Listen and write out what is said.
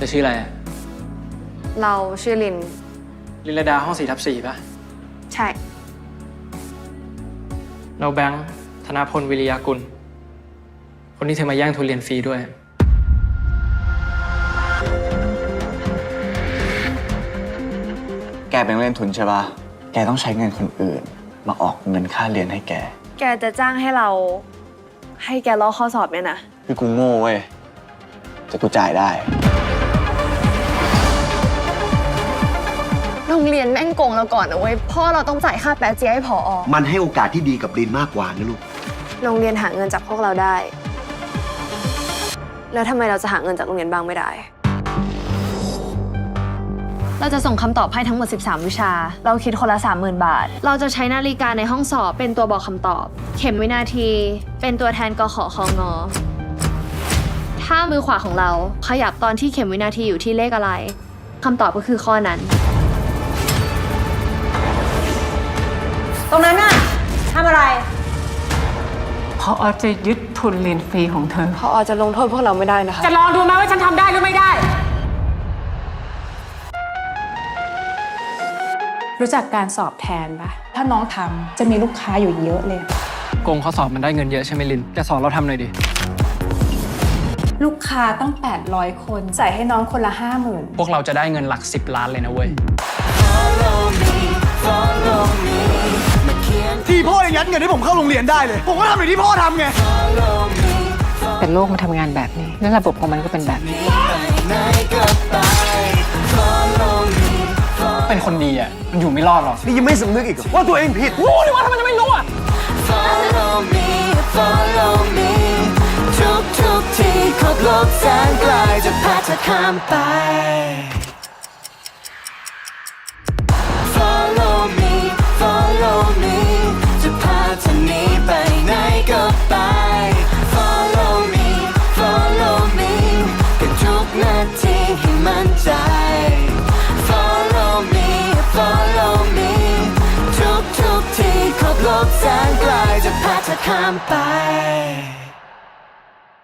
จะชื่ออะไรอะเราชื่อลิน ลินลดาห้องสี่ทับสี่ป่ะใช่ เราแบงค์ธนาพลวิริยากุล คนที่เธอมาแย่งทุนเรียนฟรีด้วย แกเป็นนักเล่นทุนใช่ปะแกต้องใช้เงินคนอื่น มาออกเงินค่าเรียนให้แก แกจะจ้างให้เรา ให้แกลอกข้อสอบเนี่ยนะ คือกูโง่เว้ย แต่กูจ่ายได้ โรงเรียนแม่งโกงเราก่อนนะเว้ยพ่อเราต้องจ่ายค่าแปะเจียให้ผออมันให้โอกาสที่ดีกับลินมากกว่านะลูก โรงเรียนหาเงินจากพวกเราได้ แล้วทำไมเราจะหาเงินจากโรงเรียนบ้างไม่ได้ เราจะส่งคำตอบให้ทั้งหมด 13 วิชา เราคิดคนละ 30,000 บาท เราจะใช้นาฬิกาในห้องสอบเป็นตัวบอกคำตอบ เข็มวินาที เป็นตัวแทนกขอคองอ ถ้ามือขวาของเราขยับตอนที่เข็มวินาทีอยู่ที่เลขอะไรคำตอบก็คือข้อนั้น ตรงนั้นน่ะทำอะไร พออจะยึดทุนเรียนฟรีของเธอพอจะลงโทษพวกเราไม่ได้นะคะ จะลองดูไหมว่าฉันทำได้หรือไม่ได้ รู้จักการสอบแทนปะถ้าน้องทำจะมีลูกค้าอยู่เยอะเลย โกงข้อสอบมันได้เงินเยอะใช่ไหมลินแกสอนเราทำหน่อยดิ ลูกค้าต้อง800 คนใส่ให้น้องคนละ 50,000พวกเราจะได้เงินหลัก 10 ล้านเลยนะเว้ยที่พ่อยัง ยัดเงินให้ผมเข้าโรงเรียนได้เลย ผมก็ทำอย่างที่พ่อทำไง แต่โลกมันทำงานแบบนี้ และระบบของมันก็เป็นแบบนี้ เป็นคนดีอะ มันอยู่ไม่รอดหรอก นี่ยังไม่สำนึกอีกเหรอว่าตัวเองผิดรู้ดิว่าทำไมจะไม่รู้อะ Follow me Follow me ทุกทุกๆที่ขอบโลกแสนไกลจะพาเธอข้ามไป แสนไกลจะพาเธอข้ามไป